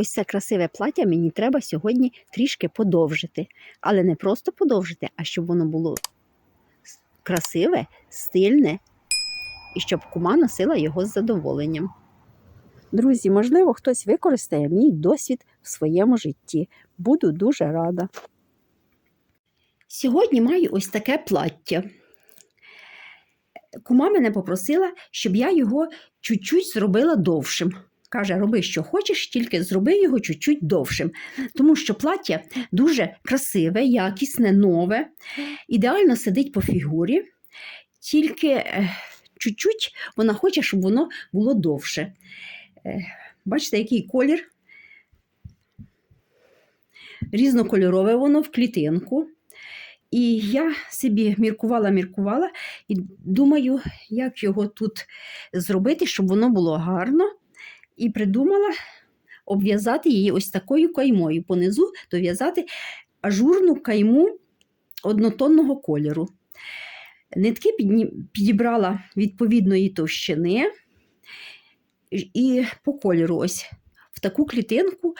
Ось це красиве плаття мені треба сьогодні трішки подовжити. Але не просто подовжити, а щоб воно було красиве, стильне і щоб кума носила його з задоволенням. Друзі, можливо, хтось використає мій досвід в своєму житті. Буду дуже рада. Сьогодні маю ось таке плаття. Кума мене попросила, щоб я його чуть-чуть зробила довшим. Каже, роби, що хочеш, тільки зроби його чуть-чуть довшим. Тому що плаття дуже красиве, якісне, нове, ідеально сидить по фігурі, тільки е, чуть-чуть вона хоче, щоб воно було довше. Е, Бачите, який колір? Різнокольорове воно в клітинку. І я собі міркувала, міркувала і думаю, як його тут зробити, щоб воно було гарно. І придумала обв'язати її ось такою каймою. Понизу дов'язати ажурну кайму однотонного кольору. Нитки підібрала відповідної товщини і по кольору ось в таку клітинку,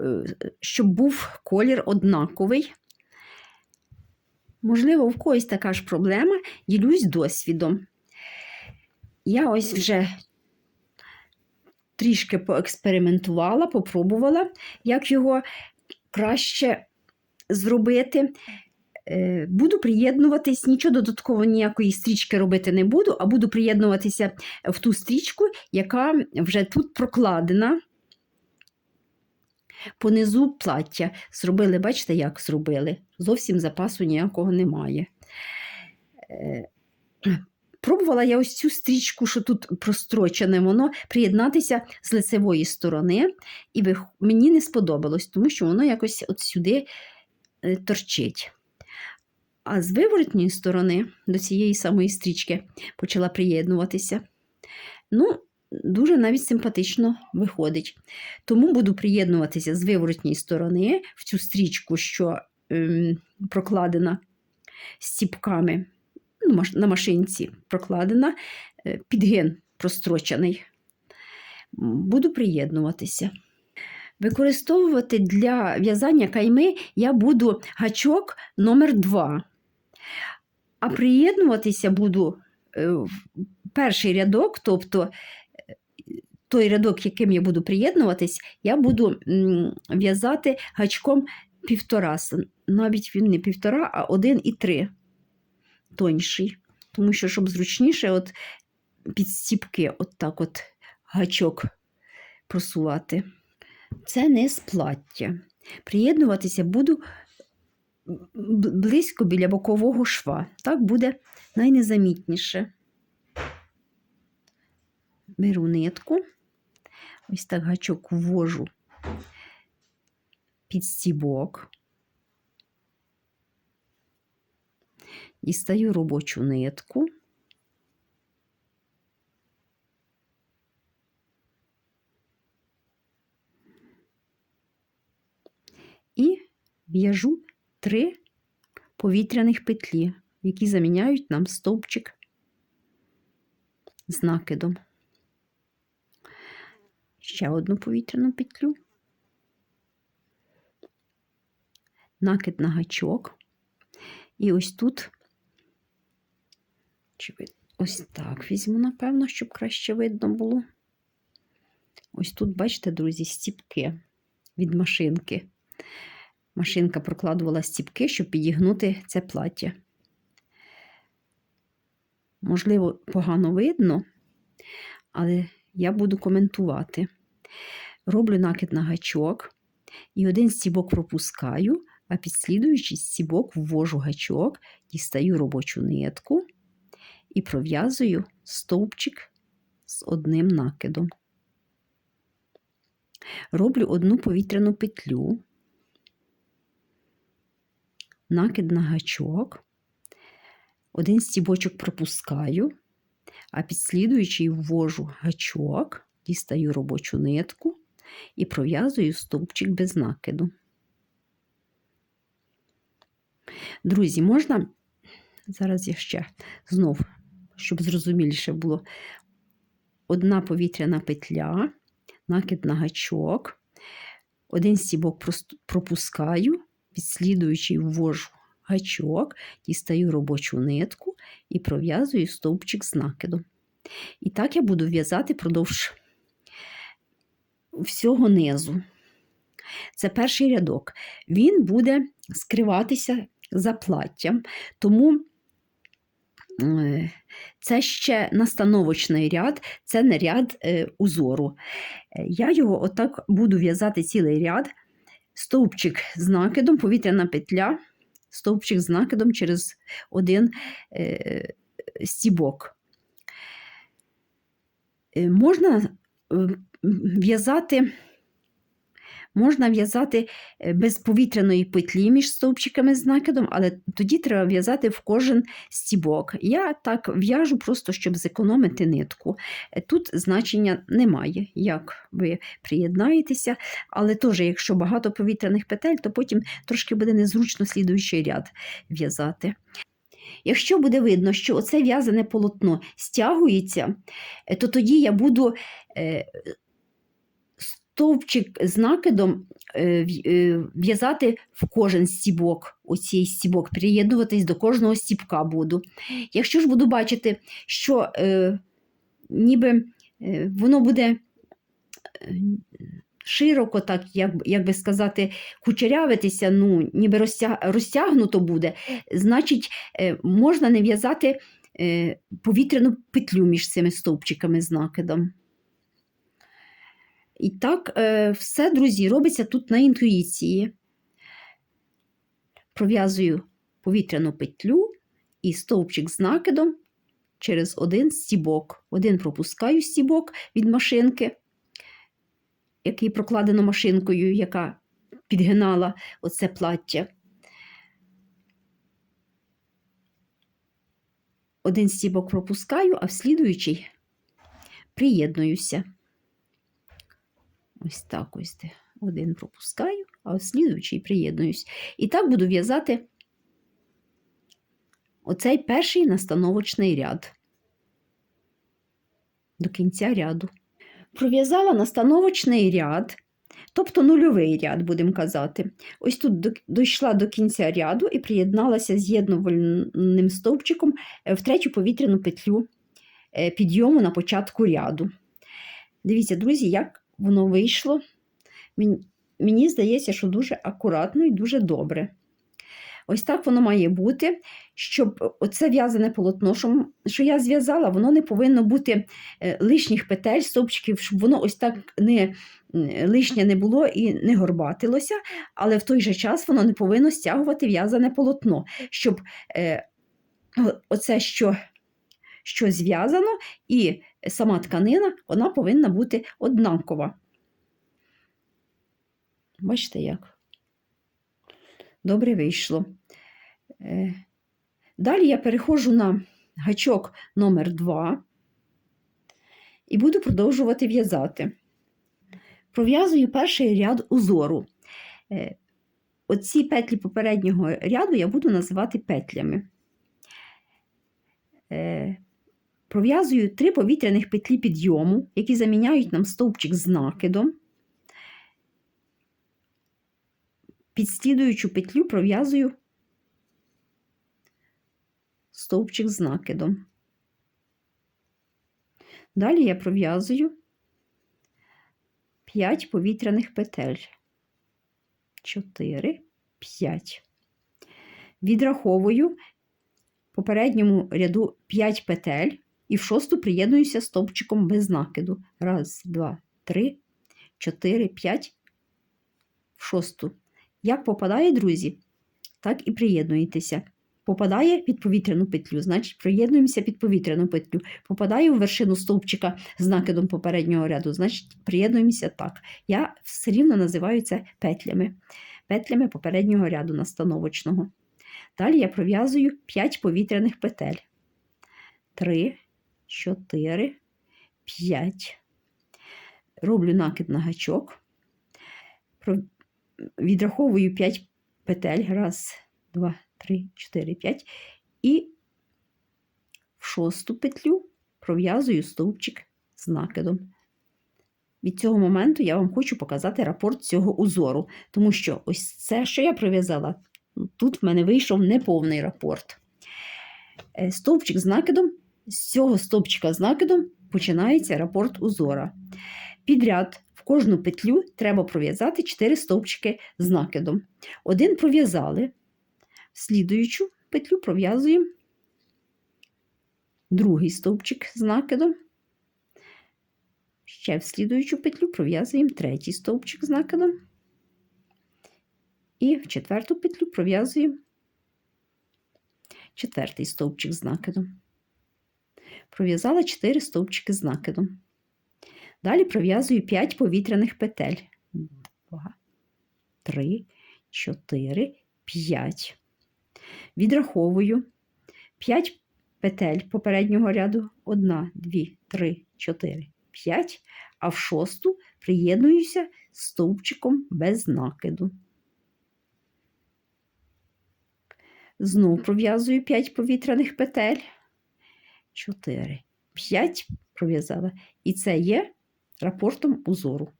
е, щоб був колір однаковий. Можливо, в когось така ж проблема, ділюсь досвідом. Я ось вже трішки поекспериментувала, попробувала, як його краще зробити. Е, Буду приєднуватись, нічого додатково ніякої стрічки робити не буду, а буду приєднуватися в ту стрічку, яка вже тут прокладена. Понизу плаття зробили, бачите, як зробили? Зовсім запасу ніякого немає. Пробувала я ось цю стрічку, що тут прострочене, воно приєднатися з лицевої сторони, і мені не сподобалось, тому що воно якось от сюди е, торчить. А з виворотньої сторони до цієї самої стрічки почала приєднуватися. Ну, дуже навіть симпатично виходить. Тому буду приєднуватися з виворотньої сторони в цю стрічку, що ем, прокладена стіпками на машинці прокладена, е, підгин прострочений. Буду приєднуватися. Використовувати для в'язання кайми я буду гачок номер 2 а приєднуватися буду е, в перший рядок, тобто е, той рядок, яким я буду приєднуватись, я буду в'язати гачком півтора. Навіть він не півтора, а один і три тонший. Тому що, щоб зручніше, от під стіпки, от так от гачок просувати. Це не з плаття. Приєднуватися буду близько біля бокового шва. Так буде найнезамітніше. Беру нитку, ось так гачок ввожу під стібок. Дістаю робочу нитку. І в'яжу три повітряних петлі, які заміняють нам стовпчик з накидом. Ще одну повітряну петлю. Накид на гачок. І ось тут, ось так візьму, напевно, щоб краще видно було. Ось тут, бачите, друзі, стіпки від машинки. Машинка прокладувала стіпки, щоб підігнути це плаття. Можливо, погано видно, але я буду коментувати. Роблю накид на гачок і один стібок пропускаю, а під слідуючий стібок ввожу гачок, дістаю робочу нитку і пров'язую стовпчик з одним накидом. Роблю одну повітряну петлю, накид на гачок, один стібочок пропускаю, а під слідуючий ввожу гачок, дістаю робочу нитку і пров'язую стовпчик без накиду. Друзі, можна зараз я ще знов, щоб зрозуміліше було, одна повітряна петля, накид на гачок, один стібок пропускаю, підслідуючи ввожу гачок, дістаю робочу нитку і пров'язую стовпчик з накидом. І так я буду в'язати продовж всього низу. Це перший рядок. Він буде скриватися за платтям, тому це ще настановочний ряд, це не ряд е, узору. Е, Я його отак буду в'язати цілий ряд, стовпчик з накидом, повітряна петля, стовпчик з накидом через один е, стібок. Е, Можна е, в'язати. Можна в'язати е, без повітряної петлі між стовпчиками з накидом, але тоді треба в'язати в кожен стібок. Я так в'яжу просто, щоб зекономити нитку. Е, Тут значення немає, як ви приєднаєтеся, але теж, якщо багато повітряних петель, то потім трошки буде незручно слідуючий ряд в'язати. Якщо буде видно, що оце в'язане полотно стягується, е, то тоді я буду стовпчик з накидом е, е, в'язати в кожен стібок, оцей стібок, приєднуватись до кожного стібка буду. Якщо ж буду бачити, що е, ніби е, воно буде е, широко, так, як, як би сказати, кучерявитися, ну, ніби розтяг, розтягнуто буде, значить, е, можна не в'язати е, повітряну петлю між цими стовпчиками з накидом. І так, е, все, друзі, робиться тут на інтуїції. Пров'язую повітряну петлю і стовпчик з накидом через один стібок. Один пропускаю стібок від машинки, який прокладено машинкою, яка підгинала оце плаття. Один стібок пропускаю, а в слідуючий приєднуюся. Ось так ось. Один пропускаю, а в слідуючий приєднуюсь. І так буду в'язати оцей перший настановочний ряд до кінця ряду. Пров'язала настановочний ряд, тобто нульовий ряд, будемо казати. Ось тут дійшла до кінця ряду і приєдналася з'єднувальним стовпчиком е, в третю повітряну петлю е, підйому на початку ряду. Дивіться, друзі, як воно вийшло. Мені, здається, що дуже акуратно і дуже добре. Ось так воно має бути, щоб оце в'язане полотно, що, що я зв'язала, воно не повинно бути е, лишніх петель, стовпчиків, щоб воно ось так не лишнє не було і не горбатилося, але в той же час воно не повинно стягувати в'язане полотно, щоб е, оце, що, що зв'язано, і сама тканина вона повинна бути однакова. Бачите як? Добре вийшло. Е, Далі я переходжу на гачок номер 2 і буду продовжувати в'язати. Пров'язую перший ряд узору. Е, Оці петлі попереднього ряду я буду називати петлями. Пров'язую три повітряних петлі підйому, які заміняють нам стовпчик з накидом. Підслідуючу петлю пров'язую стовпчик з накидом. Далі я пров'язую 5 повітряних петель. 4, 5. Відраховую попередньому ряду 5 петель і в шосту приєднуюся стовпчиком без накиду. Раз, два, три, чотири, п'ять. В шосту. Як попадає, друзі, так і приєднуєтеся. Попадає під повітряну петлю, значить приєднуємося під повітряну петлю. Попадає в вершину стовпчика з накидом попереднього ряду, значить приєднуємося так. Я все рівно називаю це петлями. Петлями попереднього ряду настановочного. Далі я пров'язую 5 повітряних петель. 3, 4, 5. Роблю накид на гачок. Відраховую 5 петель. Раз, два, три, чотири, п'ять. І в шосту петлю пров'язую стовпчик з накидом. від цього моменту я вам хочу показати рапорт цього узору, тому що ось це, що я прив'язала, тут в мене вийшов неповний рапорт. Е, Стовпчик з накидом, з цього стовпчика з накидом починається рапорт узора. Підряд в кожну петлю треба пров'язати 4 стовпчики з накидом. Один пров'язали, слідуючу петлю пров'язуємо другий стовпчик з накидом. Ще в слідуючу петлю пров'язуємо третій стовпчик з накидом. І в четверту петлю пров'язуємо четвертий стовпчик з накидом. Пров'язала 4 стовпчики з накидом. Далі пров'язую 5 повітряних петель. 2, 3, 4, 5. Відраховую 5 петель попереднього ряду. 1, 2, 3, 4, 5. А в шосту приєднуюся стовпчиком без накиду. Знову пров'язую 5 повітряних петель. 4, 5 пров'язала. І це є рапортом узору.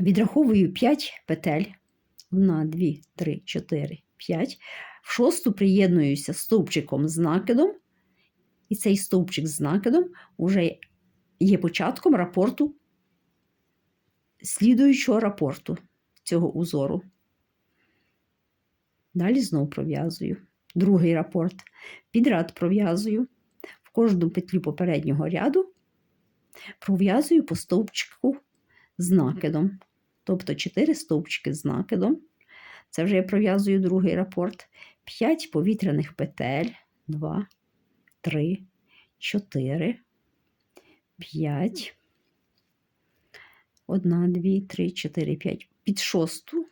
Відраховую 5 петель. 1, 2, 3, 4, 5. В шосту приєднуюся стовпчиком з накидом. І цей стовпчик з накидом вже є початком рапорту, слідуючого рапорту цього узору. Далі знову пров'язую. Другий рапорт. Підряд пров'язую в кожну петлю попереднього ряду, пров'язую по стовпчику з накидом. Тобто 4 стовпчики з накидом. Це вже я пров'язую другий рапорт. 5 повітряних петель. 2, 3, 4, 5. 1, 2, 3, 4, 5. Під шосту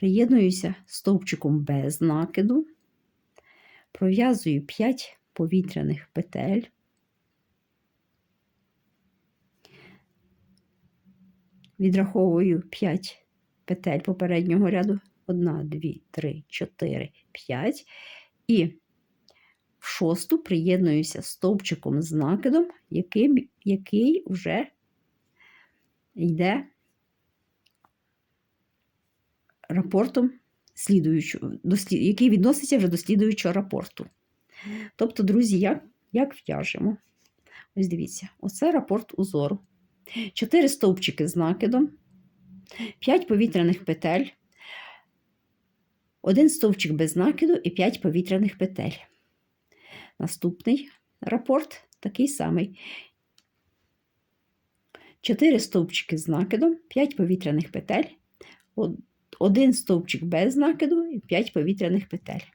приєднуюся стовпчиком без накиду, пров'язую 5 повітряних петель. Відраховую 5 петель попереднього ряду. 1, 2, 3, 4, 5. І в шосту приєднуюся стовпчиком з накидом, який, який вже йде рапортом, який відноситься вже до слідуючого рапорту. Тобто, друзі, як, як в'яжемо? Ось дивіться, оце рапорт узору. 4 стовпчики з накидом, 5 повітряних петель, один стовпчик без накиду і 5 повітряних петель. Наступний рапорт такий самий. 4 стовпчики з накидом, 5 повітряних петель, один стовпчик без накиду і 5 повітряних петель.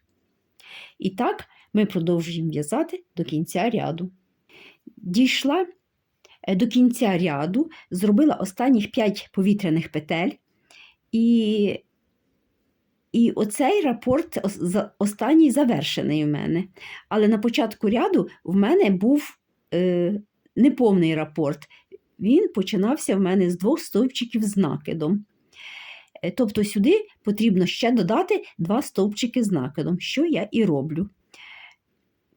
І так ми продовжуємо в'язати до кінця ряду. Дійшла е, до кінця ряду, зробила останніх 5 повітряних петель, і і оцей рапорт останній завершений у мене. Але на початку ряду в мене був е, неповний рапорт. Він починався в мене з двох стовпчиків з накидом. Е, тобто сюди потрібно ще додати два стовпчики з накидом, що я і роблю.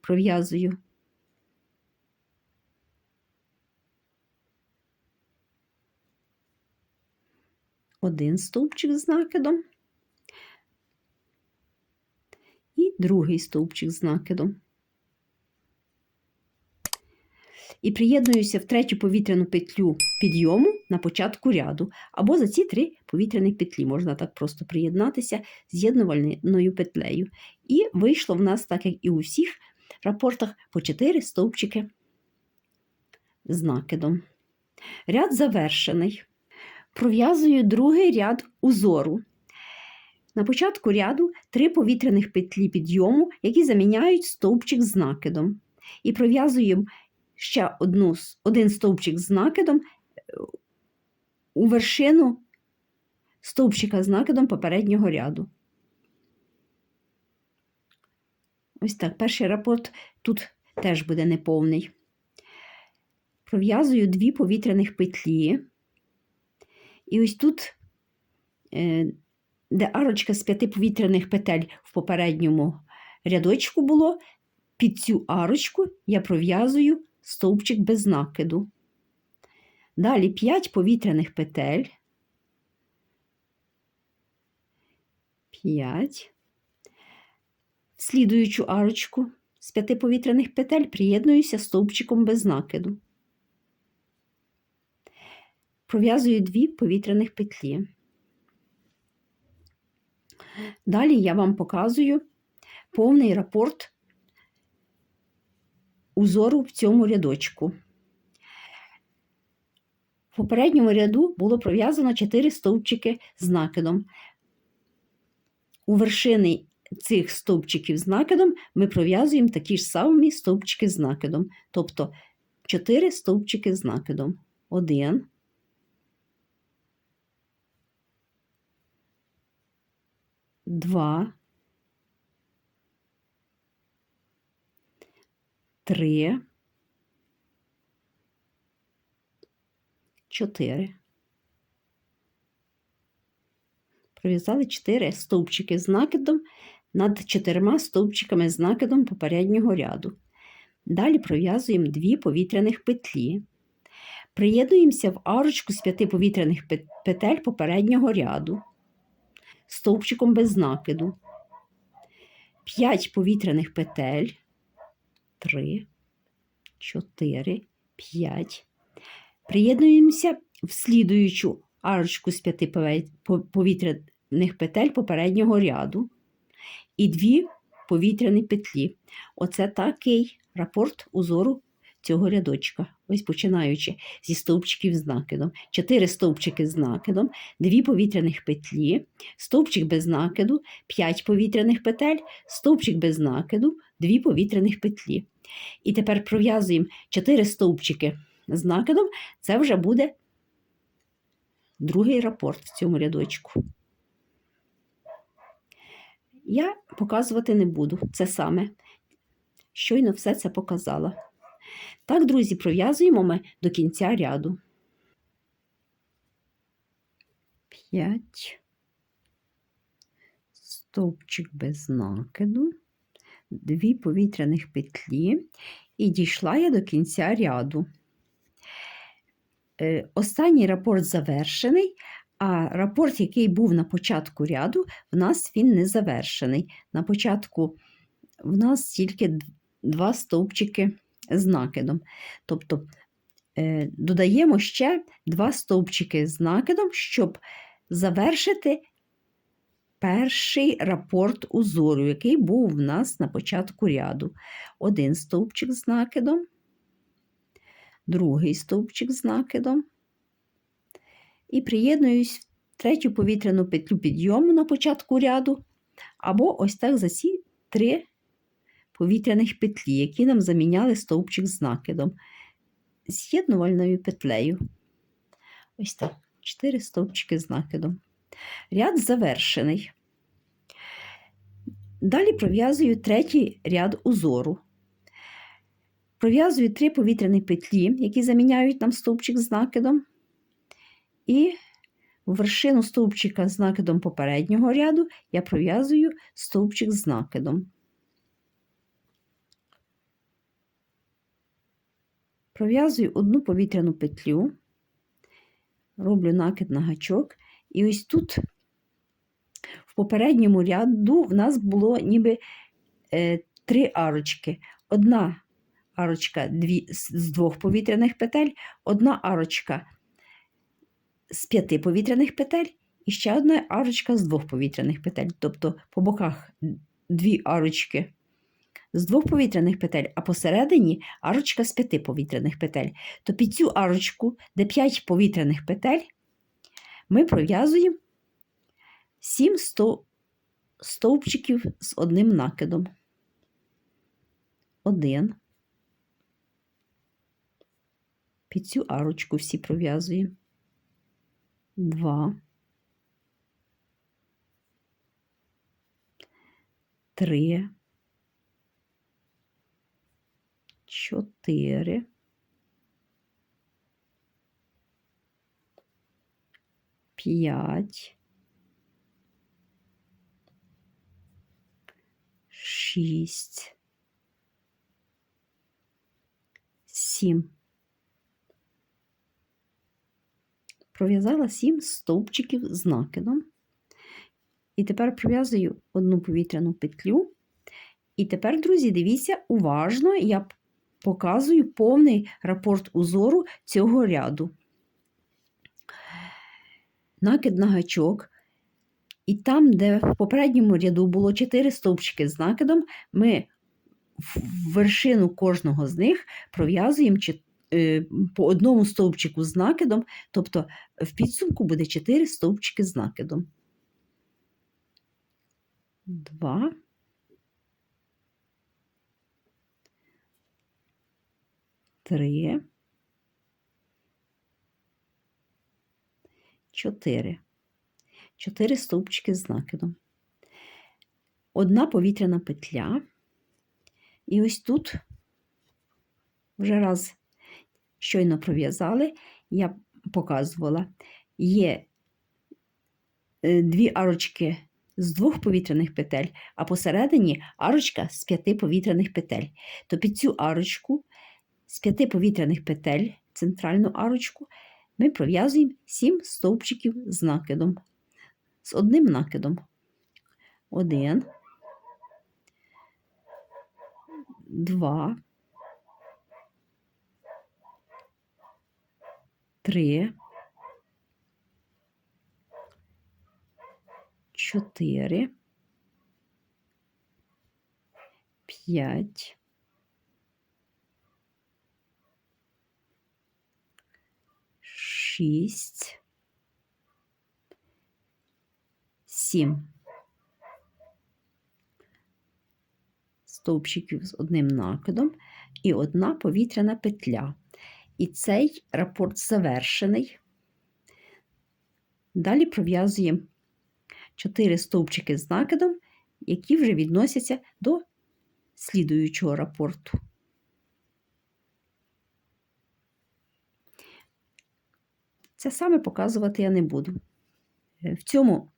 Пров'язую. Один стовпчик з накидом і другий стовпчик з накидом. І приєднуюся в третю повітряну петлю підйому на початку ряду, або за ці три повітряні петлі. Можна так просто приєднатися з'єднувальною петлею. І вийшло в нас, так як і у всіх рапортах, по 4 стовпчики з накидом. Ряд завершений. Пров'язую другий ряд узору. На початку ряду три повітряних петлі підйому, які заміняють стовпчик з накидом. І пров'язуємо ще одну, один стовпчик з накидом у вершину стовпчика з накидом попереднього ряду. Ось так, перший рапорт тут теж буде неповний. Пров'язую дві повітряних петлі. І ось тут, е, де арочка з п'яти повітряних петель в попередньому рядочку було, під цю арочку я пров'язую стовпчик без накиду. Далі 5 повітряних петель. 5. В слідуючу арочку з п'яти повітряних петель приєднуюся стовпчиком без накиду. Пров'язую дві повітряних петлі. Далі я вам показую повний рапорт узору в цьому рядочку. В попередньому ряду було пров'язано 4 стовпчики з накидом. У вершини цих стовпчиків з накидом ми пров'язуємо такі ж самі стовпчики з накидом. Тобто 4 стовпчики з накидом. 1, Два, три, чотири. Пров'язали 4 стовпчики з накидом над чотирма стовпчиками з накидом попереднього ряду. Далі пров'язуємо 2 повітряних петлі. Приєднуємося в арочку з 5 повітряних петель попереднього ряду стовпчиком без накиду. 5 повітряних петель. 3, 4, 5. Приєднуємося в слідуючу арочку з п'яти повітряних петель попереднього ряду і дві повітряні петлі. Оце такий рапорт узору цього рядочка. Ось починаючи зі стовпчиків з накидом. Чотири стовпчики з накидом, дві повітряних петлі, стовпчик без накиду, 5 повітряних петель, стовпчик без накиду, дві повітряних петлі. І тепер пров'язуємо 4 стовпчики з накидом, це вже буде другий рапорт в цьому рядочку. Я показувати не буду це саме. Щойно все це показала. Так, друзі, пров'язуємо ми до кінця ряду. 5, стовпчик без накиду, дві повітряних петлі, і дійшла я до кінця ряду. Е, останній рапорт завершений, а рапорт, який був на початку ряду, в нас він не завершений. На початку в нас тільки два стовпчики з накидом. Тобто е, додаємо ще два стовпчики з накидом, щоб завершити перший рапорт узору, який був в нас на початку ряду. Один стовпчик з накидом, другий стовпчик з накидом. І приєднуюсь в третю повітряну петлю підйому на початку ряду, або ось так за ці три повітряних петлі, які нам заміняли стовпчик з накидом, з'єднувальною петлею. Ось так, 4 стовпчики з накидом. Ряд завершений. Далі пров'язую третій ряд узору. Пров'язую три повітряні петлі, які заміняють нам стовпчик з накидом. І в вершину стовпчика з накидом попереднього ряду я пров'язую стовпчик з накидом. Пров'язую одну повітряну петлю, роблю накид на гачок, і ось тут, в попередньому ряду, в нас було ніби е, три арочки. Одна арочка дві, з двох повітряних петель, одна арочка з п'яти повітряних петель, і ще одна арочка з двох повітряних петель. Тобто по боках дві арочки з двох повітряних петель, а посередині арочка з п'яти повітряних петель. То під цю арочку, де 5 повітряних петель, ми пров'язуємо 7 стовпчиків з одним накидом. Один. Під цю арочку всі пров'язуємо. Два. Три. Чотири. П'ять. Шість. 7. Пров'язала 7 стовпчиків з накидом. І тепер пров'язую одну повітряну петлю. І тепер, друзі, дивіться уважно, я показую повний рапорт узору цього ряду. Накид на гачок. І там, де в попередньому ряду було 4 стовпчики з накидом, ми в вершину кожного з них пров'язуємо е, по одному стовпчику з накидом, тобто в підсумку буде 4 стовпчики з накидом. Два. Три. Чотири. Чотири стовпчики з накидом. Одна повітряна петля. І ось тут вже раз щойно пров'язали, я показувала, є е, дві арочки з двох повітряних петель, а посередині арочка з п'яти повітряних петель. То під цю арочку з п'яти повітряних петель, центральну арочку, ми пров'язуємо сім стовпчиків з накидом, з одним накидом. Один, два, три, чотири, п'ять, шість, сім. Стовпчиків з одним накидом і одна повітряна петля. І цей рапорт завершений. Далі пров'язуємо 4 стовпчики з накидом, які вже відносяться до слідуючого рапорту. Це саме показувати я не буду. Е, В цьому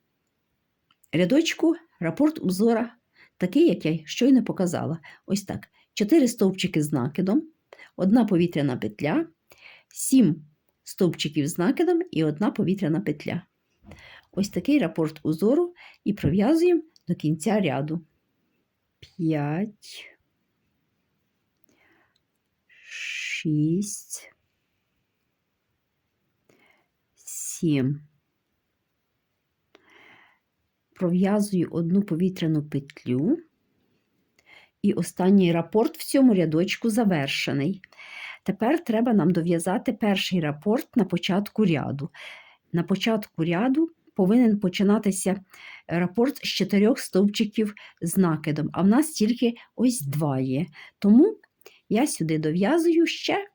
рядочку рапорт узора такий, як я щойно показала. Ось так. 4 стовпчики з накидом, одна повітряна петля, 7 стовпчиків з накидом і одна повітряна петля. Ось такий рапорт узору і пров'язуємо до кінця ряду. 5, 6, 7. Пров'язую одну повітряну петлю. І останній рапорт в цьому рядочку завершений. Тепер треба нам дов'язати перший рапорт на початку ряду. На початку ряду повинен починатися рапорт з чотирьох стовпчиків з накидом, а в нас тільки ось два є. Тому я сюди дов'язую ще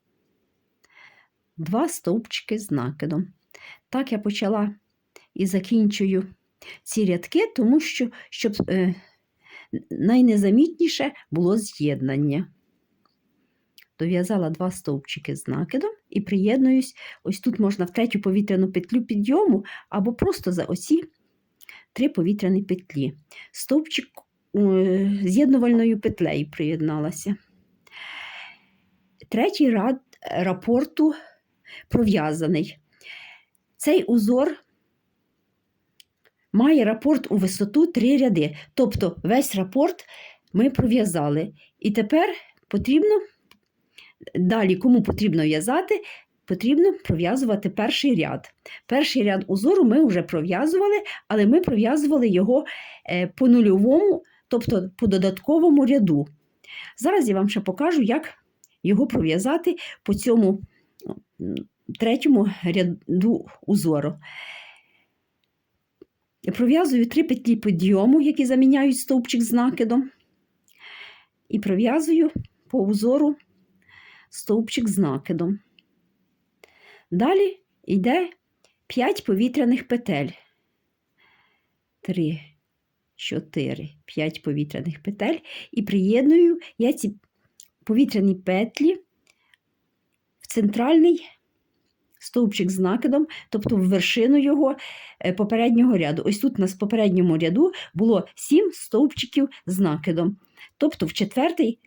два стовпчики з накидом. Так я почала і закінчую ці рядки, тому що щоб е, найнезамітніше було з'єднання. Дов'язала два стовпчики з накидом і приєднуюсь. Ось тут можна в третю повітряну петлю підйому або просто за оці три повітряні петлі. Стовпчик е, з'єднувальною петлею приєдналася. Третій рад рапорту пров'язаний. Цей узор має рапорт у висоту три ряди. Тобто весь рапорт ми пров'язали. І тепер потрібно далі, кому потрібно в'язати, потрібно пров'язувати перший ряд. Перший ряд узору ми вже пров'язували, але ми пров'язували його е, по нульовому, тобто по додатковому ряду. Зараз я вам ще покажу, як його пров'язати по цьому м, третьому ряду узору. Пров'язую три петлі підйому, які заміняють стовпчик з накидом. І пров'язую по узору стовпчик з накидом. Далі йде 5 повітряних петель. 3, 4, 5 повітряних петель. І приєдную я ці повітряні петлі в центральний стовпчик з накидом, тобто в вершину його е, попереднього ряду. Ось тут у нас в попередньому ряду було 7 стовпчиків з накидом. Тобто в четвертий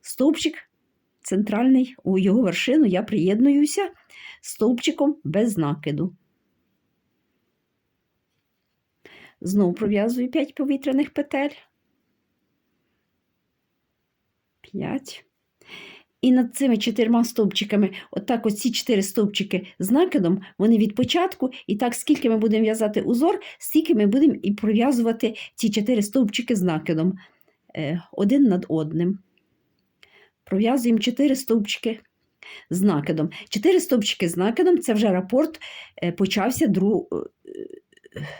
стовпчик центральний, у його вершину я приєднуюся стовпчиком без накиду. Знову пров'язую 5 повітряних петель. 5. І над цими чотирма стовпчиками, отак оці чотири стовпчики з накидом, вони від початку, і так, скільки ми будемо в'язати узор, стільки ми будемо і пров'язувати ці чотири стовпчики з накидом е, один над одним. Пров'язуємо чотири стовпчики з накидом. Чотири стовпчики з накидом це вже рапорт, е, почався дру, е,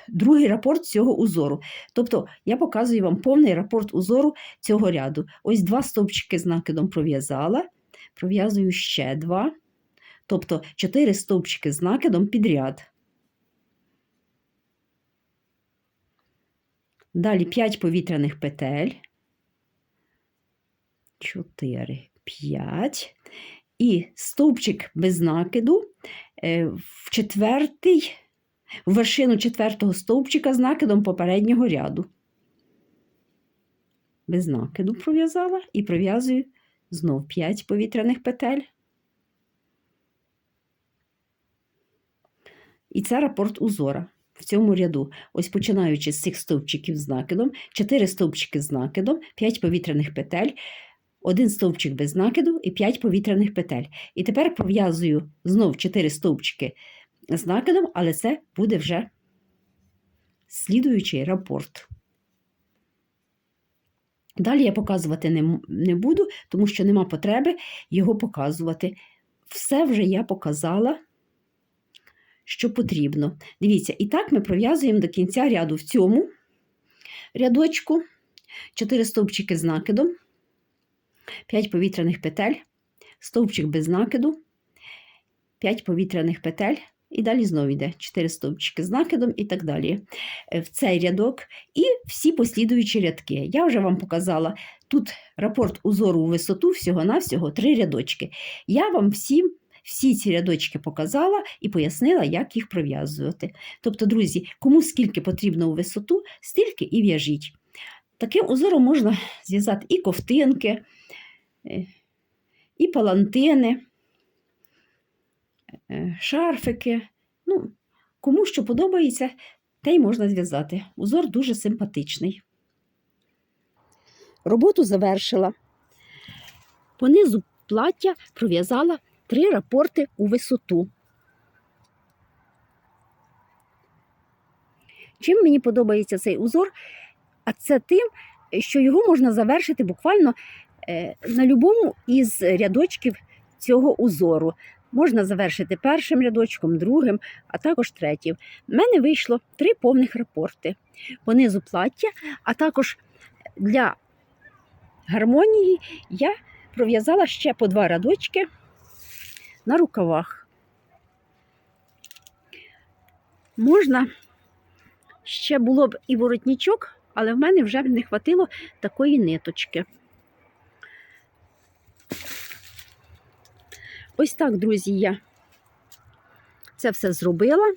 другий рапорт цього узору. Тобто я показую вам повний рапорт узору цього ряду. Ось два стовпчики з накидом пров'язала, пров'язую ще два, тобто чотири стовпчики з накидом підряд. Далі 5 повітряних петель. 4, 5. І стовпчик без накиду е, в четвертий, в вершину четвертого стовпчика з накидом попереднього ряду. Без накиду пров'язала і пров'язую знов 5 повітряних петель. І це рапорт узора в цьому ряду. Ось починаючи з цих стовпчиків з накидом, 4 стовпчики з накидом, 5 повітряних петель, один стовпчик без накиду і 5 повітряних петель. І тепер пров'язую знов 4 стовпчики з накидом, але це буде вже слідуючий рапорт. Далі я показувати не, не буду, тому що нема потреби його показувати. Все вже я показала, що потрібно. Дивіться, і так ми пров'язуємо до кінця ряду в цьому рядочку 4 стовпчики з накидом, 5 повітряних петель, стовпчик без накиду, 5 повітряних петель, і далі знову йде 4 стовпчики з накидом і так далі. Е, В цей рядок і всі послідуючі рядки. Я вже вам показала тут рапорт узору у висоту всього-навсього 3 рядочки. Я вам всім всі ці рядочки показала і пояснила, як їх пров'язувати. Тобто, друзі, кому скільки потрібно у висоту, стільки і в'яжіть. Таким узором можна зв'язати і ковтинки, е, і палантини, шарфики. Ну, кому що подобається, те й можна зв'язати. Узор дуже симпатичний. Роботу завершила. Понизу плаття пров'язала три рапорти у висоту. Чим мені подобається цей узор? А це тим, що його можна завершити буквально е, на будь-якому із рядочків цього узору. Можна завершити першим рядочком, другим, а також третім. У мене вийшло три повних рапорти. Понизу плаття, а також для гармонії я пров'язала ще по два рядочки на рукавах. Можна ще було б і воротничок, але в мене вже не хватило такої ниточки. Ось так, друзі, я це все зробила.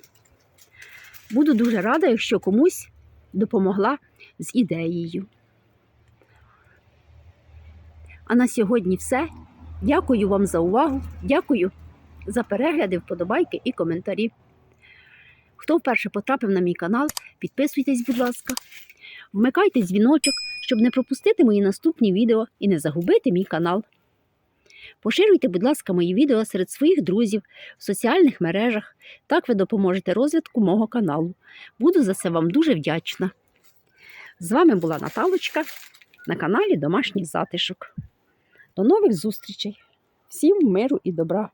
Буду дуже рада, якщо комусь допомогла з ідеєю. А на сьогодні все. Дякую вам за увагу. Дякую за перегляди, вподобайки і коментарі. Хто вперше потрапив на мій канал, підписуйтесь, будь ласка, вмикайте дзвіночок, щоб не пропустити мої наступні відео і не загубити мій канал. Поширюйте, будь ласка, мої відео серед своїх друзів в соціальних мережах. Так ви допоможете розвитку мого каналу. Буду за це вам дуже вдячна. З вами була Наталочка на каналі Домашній затишок. До нових зустрічей! Всім миру і добра!